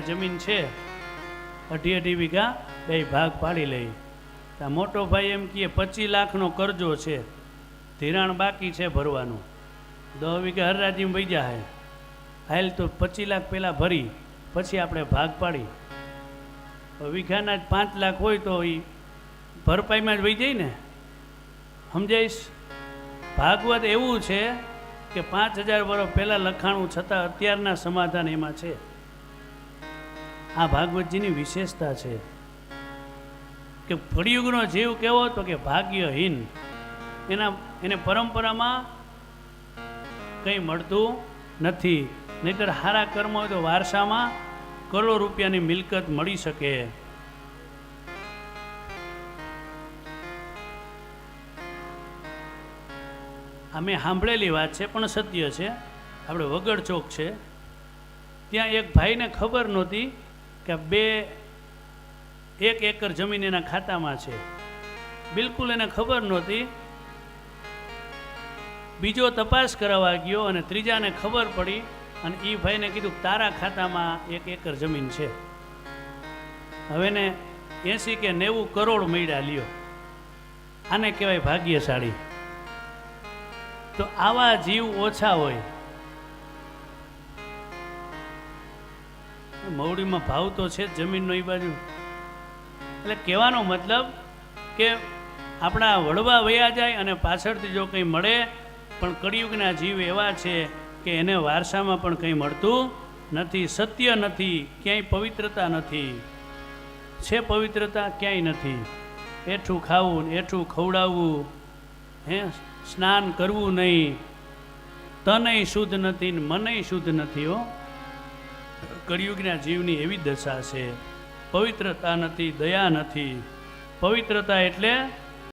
જમીન છે. અઢી અઢી વીઘા બે ભાગ પાડી લઈ. આ મોટો ભાઈ એમ કહે પચીસ લાખનો કરજો છે. ધિરાણ બાકી છે ભરવાનું. દસ વીઘા હરરાજીમાં વહી જાય હાલ તો પચીસ લાખ પહેલાં ભરી, પછી આપણે ભાગ પાડી. વીઘાના જ પાંચ લાખ હોય તો એ ભરપાઈમાં જ વહી જાય ને. સમજાઈશ? ભાગવત એવું છે કે પાંચ હજાર વર્ષ પહેલાં લખાણું છતાં અત્યારના સમાધાન એમાં છે. આ ભાગવતજીની વિશેષતા છે કે ફળિયુગનો જીવ કેવો તો કે ભાગ્યહીન. એના, એને પરંપરામાં કંઈ મળતું નથી. નહીતર સારા કર્મ હોય તો વારસામાં કરોડો રૂપિયાની મિલકત મળી શકે. આ મેં સાંભળેલી વાત છે, પણ સત્ય છે. આપણે વગર ચોક છે. ત્યાં એક ભાઈને ખબર નહોતી કે બે, એક એકર જમીન એના ખાતામાં છે. બિલકુલ એને ખબર નહોતી. બીજો તપાસ કરાવવા ગયો અને ત્રીજાને ખબર પડી અને એ ભાઈને કીધું, તારા ખાતામાં એક એકર જમીન છે. હવે ને એંસી કે નેવું કરોડ મળ્યા, લ્યો. આને કહેવાય ભાગ્યશાળી. તો આવા જીવ ઓછા હોય. મવડીમાં ભાવ તો છે જ જમીનનો એ બાજુ. એટલે કહેવાનો મતલબ કે આપણા વડવા વયા જાય અને પાછળથી જો કંઈ મળે, પણ કળિયુગના જીવ એવા છે કે એને વારસામાં પણ કંઈ મળતું નથી, સત્ય નથી, ક્યાંય પવિત્રતા નથી. છે પવિત્રતા, ક્યાંય નથી. એઠું ખાવું, એઠું ખવડાવવું, હે, સ્નાન કરવું નહીં. તનય શુદ્ધ નથી ને મનય શુદ્ધ નથી હો. કળિયુગના જીવની એવી દશા છે. પવિત્રતા નથી દયા નથી. પવિત્રતા એટલે